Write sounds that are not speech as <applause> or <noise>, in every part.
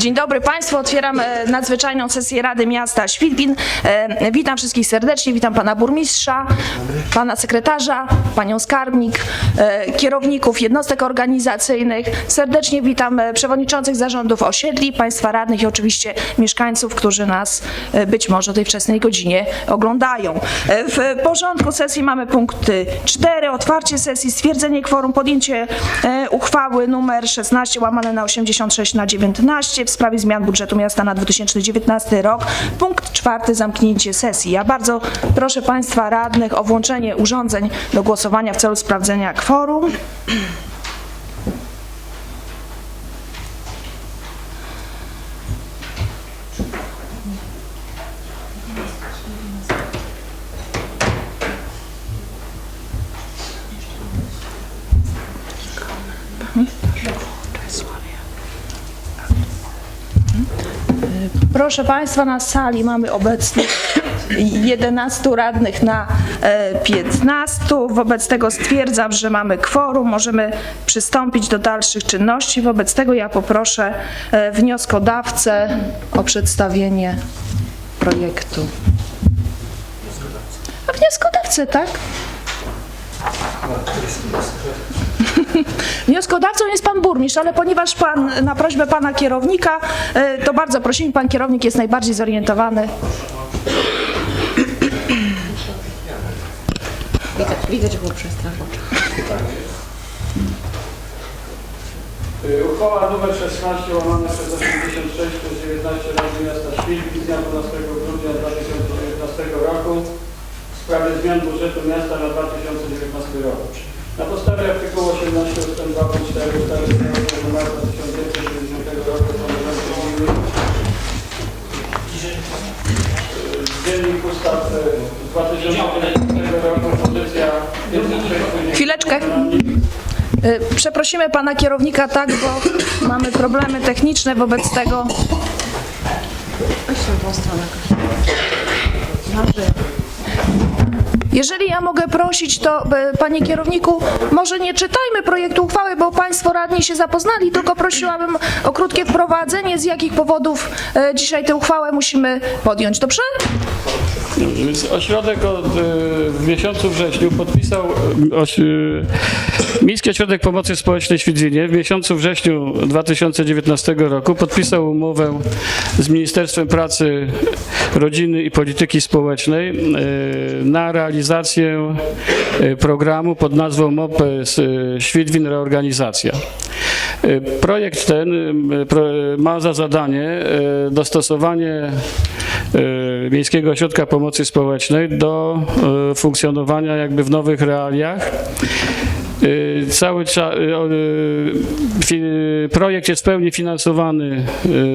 Dzień dobry Państwu, otwieram e, nadzwyczajną sesję Rady Miasta Świdwin. E, Witam wszystkich serdecznie, witam Pana Burmistrza, Pana Sekretarza, Panią Skarbnik, e, kierowników jednostek organizacyjnych. Serdecznie witam przewodniczących zarządów osiedli, Państwa radnych i oczywiście mieszkańców, którzy nas być może o tej wczesnej godzinie oglądają. W porządku sesji mamy punkty 4, otwarcie sesji, stwierdzenie kworum, podjęcie uchwały numer 16 łamane na 86 na 19 w sprawie zmian budżetu miasta na 2019 rok. Punkt czwarty, zamknięcie sesji. Ja bardzo proszę Państwa radnych o włączenie urządzeń do głosowania w celu sprawdzenia kworum. Proszę Państwa, na sali mamy obecnie 11 radnych na e, 15. Wobec tego stwierdzam, że mamy kworum. Możemy przystąpić do dalszych czynności. Wobec tego ja poproszę e, wnioskodawcę o przedstawienie projektu. Wnioskodawcę, tak? <laughs> Wnioskodawcą jest pan burmistrz, ale ponieważ pan na prośbę pana kierownika, e, to bardzo prosimy, pan kierownik jest najbardziej zorientowany. Widać, widać było przestrach w oczach. Y, Uchwała nr 16 łamane przez 86 przez 19 Rady Miasta Świdwin z dnia 12 grudnia 2019 roku w sprawie zmian budżetu miasta na 2019 rok. Na podstawie artykułu 18 ust. 2 punkt 4 ustawy z dnia 8 marca 1960 roku gminy y, Dziennik Ustaw y, z 2019 roku pozycja 506 Chwileczkę. E, Przeprosimy pana kierownika, tak, bo mamy problemy techniczne, wobec tego Weź tą stronę. Dobrze. Jeżeli ja mogę prosić, to e, panie kierowniku, może nie czytajmy projektu uchwały, bo państwo radni się zapoznali, tylko prosiłabym o krótkie wprowadzenie, z jakich powodów e, dzisiaj tę uchwałę musimy podjąć. Dobrze? Ośrodek od, y, w miesiącu wrześniu podpisał oś, Miejski Ośrodek Pomocy Społecznej Świdwinie w miesiącu wrześniu 2019 roku podpisał umowę z Ministerstwem Pracy, Rodziny i Polityki Społecznej y, na realizację y, programu pod nazwą MOP y, Świdwin Reorganizacja. Projekt ten ma za zadanie dostosowanie Miejskiego Ośrodka Pomocy Społecznej do funkcjonowania jakby w nowych realiach. Y, Cały y, y, projekt jest w pełni finansowany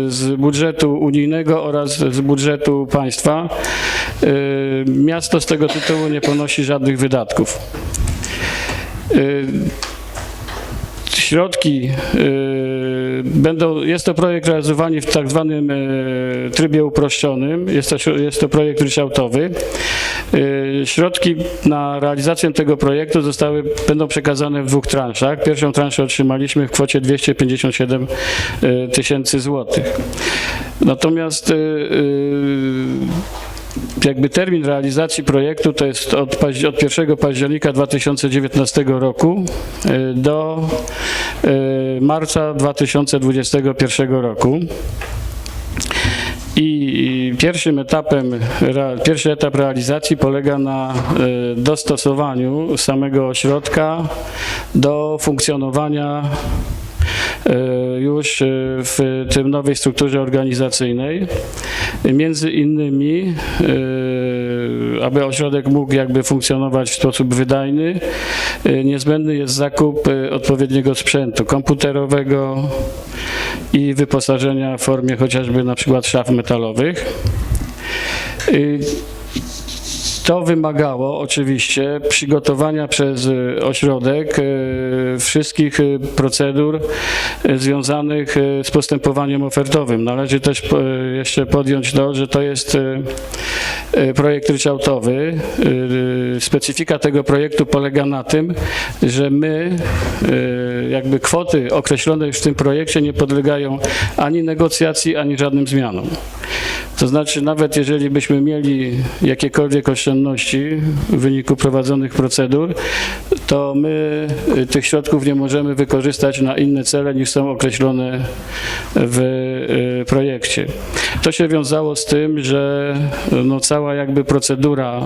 z budżetu unijnego oraz z budżetu państwa. Miasto z tego tytułu nie ponosi żadnych wydatków. Środki y, będą, jest to projekt realizowany w tak zwanym y, trybie uproszczonym, jest to, jest to projekt ryczałtowy. Y, Środki na realizację tego projektu zostały, będą przekazane w dwóch transzach. Pierwszą transzę otrzymaliśmy w kwocie 257 y, tysięcy złotych. Natomiast jakby termin realizacji projektu to jest od, od 1 października 2019 roku y, do y, marca 2021 roku. I pierwszym etapem, pierwszy etap realizacji polega na y, dostosowaniu samego ośrodka do funkcjonowania już y, w tym nowej strukturze organizacyjnej. Między innymi, y, aby ośrodek mógł jakby funkcjonować w sposób wydajny, niezbędny jest zakup odpowiedniego sprzętu komputerowego i wyposażenia w formie chociażby na przykład szaf metalowych. To wymagało oczywiście przygotowania przez y, ośrodek y, wszystkich y, procedur związanych z postępowaniem ofertowym. Należy też jeszcze podjąć to, że to jest projekt ryczałtowy. Specyfika tego projektu polega na tym, że my jakby kwoty określone już w tym projekcie nie podlegają ani negocjacji, ani żadnym zmianom. To znaczy, nawet jeżeli byśmy mieli jakiekolwiek oszczędności w wyniku prowadzonych procedur, to my y, tych środków nie możemy wykorzystać na inne cele niż są określone w y, projekcie. To się wiązało z tym, że no, cała jakby procedura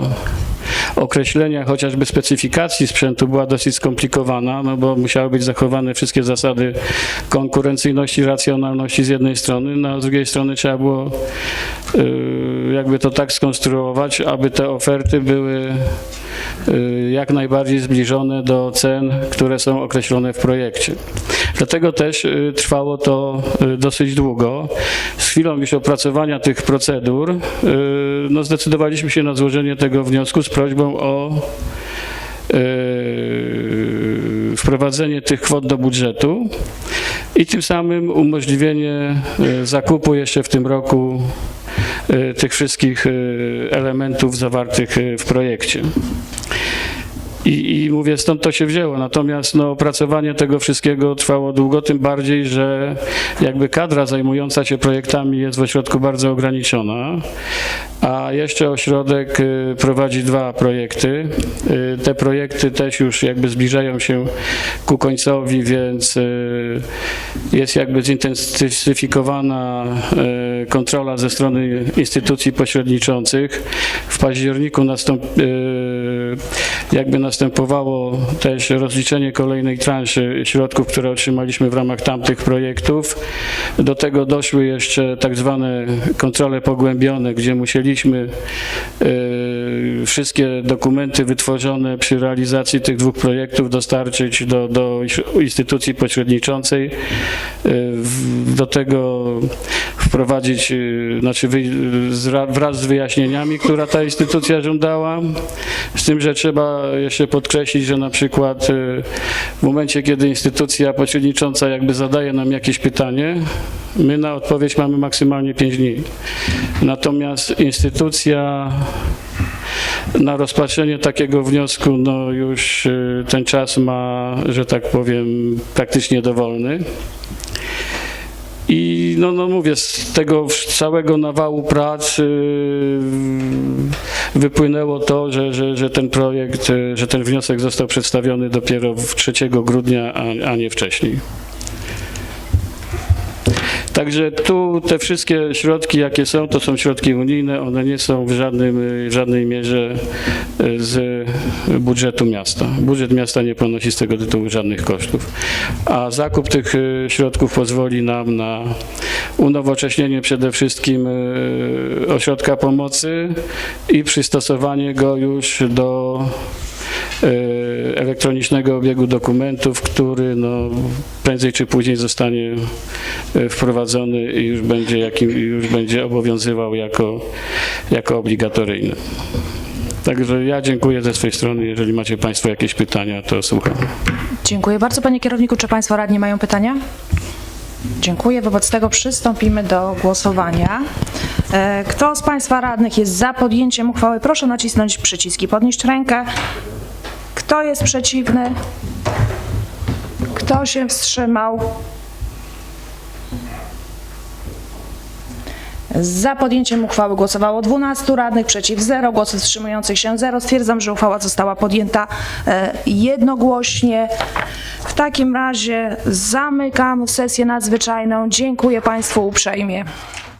określenia chociażby specyfikacji sprzętu była dosyć skomplikowana, no bo musiały być zachowane wszystkie zasady konkurencyjności, racjonalności z jednej strony, no a z drugiej strony trzeba było jakby to tak skonstruować, aby te oferty były y, jak najbardziej zbliżone do cen, które są określone w projekcie. Dlatego też y, trwało to y, dosyć długo. Z chwilą już opracowania tych procedur y, no zdecydowaliśmy się na złożenie tego wniosku z prośbą o y, wprowadzenie tych kwot do budżetu i tym samym umożliwienie y, zakupu jeszcze w tym roku y, tych wszystkich y, elementów zawartych y, w projekcie. I, I mówię, stąd to się wzięło. Natomiast no, opracowanie tego wszystkiego trwało długo, tym bardziej, że jakby kadra zajmująca się projektami jest w ośrodku bardzo ograniczona, a jeszcze ośrodek y, prowadzi dwa projekty. Y, Te projekty też już jakby zbliżają się ku końcowi, więc y, jest jakby zintensyfikowana kontrola ze strony instytucji pośredniczących. W październiku nastąp, y, jakby następowało też rozliczenie kolejnej transzy środków, które otrzymaliśmy w ramach tamtych projektów. Do tego doszły jeszcze tak zwane kontrole pogłębione, gdzie musieliśmy y, wszystkie dokumenty wytworzone przy realizacji tych dwóch projektów dostarczyć do, do instytucji pośredniczącej. W- Do tego wprowadzić, y, znaczy wy, zra- wraz z wyjaśnieniami, która ta instytucja żądała. Z tym, że trzeba jeszcze podkreślić, że na przykład y, w momencie, kiedy instytucja pośrednicząca jakby zadaje nam jakieś pytanie, my na odpowiedź mamy maksymalnie 5 dni. Natomiast instytucja na rozpatrzenie takiego wniosku, no już y, ten czas ma, że tak powiem, praktycznie dowolny. I no, no mówię, z tego całego nawału prac y, wypłynęło to, że, że, że ten projekt, y, że ten wniosek został przedstawiony dopiero w 3 grudnia, a, a nie wcześniej. Także tu te wszystkie środki, jakie są, to są środki unijne, one nie są w, żadnym, w żadnej mierze y, z budżetu miasta. Budżet miasta nie ponosi z tego tytułu żadnych kosztów. A zakup tych y, środków pozwoli nam na unowocześnienie przede wszystkim y, ośrodka pomocy i przystosowanie go już do elektronicznego obiegu dokumentów, który no, prędzej czy później zostanie y, wprowadzony i już będzie, jakim, już będzie obowiązywał jako, jako obligatoryjny. Także ja dziękuję ze swojej strony. Jeżeli macie Państwo jakieś pytania, to słucham. Dziękuję bardzo panie kierowniku. Czy państwo radni mają pytania? Dziękuję. Wobec tego przystąpimy do głosowania. E, Kto z państwa radnych jest za podjęciem uchwały, proszę nacisnąć przyciski, podnieść rękę. Kto jest przeciwny? Kto się wstrzymał? Za podjęciem uchwały głosowało 12 radnych, przeciw 0, głosów wstrzymujących się 0. Stwierdzam, że uchwała została podjęta e, jednogłośnie. W takim razie zamykam sesję nadzwyczajną. Dziękuję Państwu uprzejmie.